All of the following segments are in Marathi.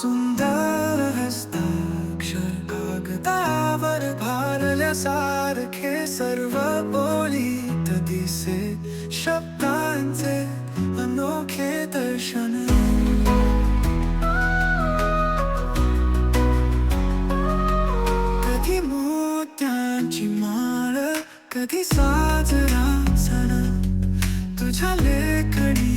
सुंदर हस्ताक्षर कागदावर भारल्यासारखे सर्व बोलीत दिसे शब्दांचे अनोखे दर्शन. कधी मोत्यांची माळ कधी साजरा सण तुझ्या लेखणी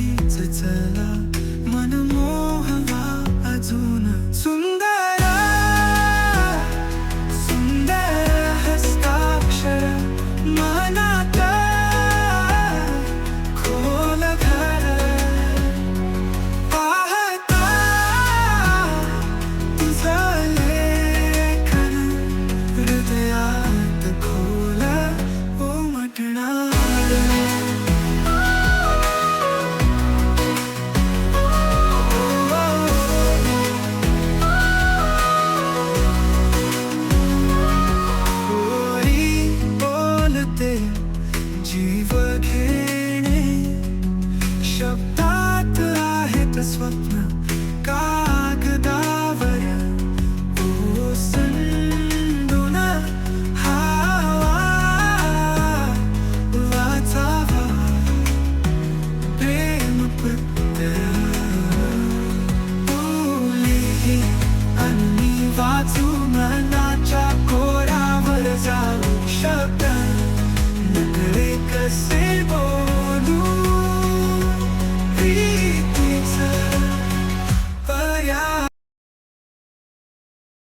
that's what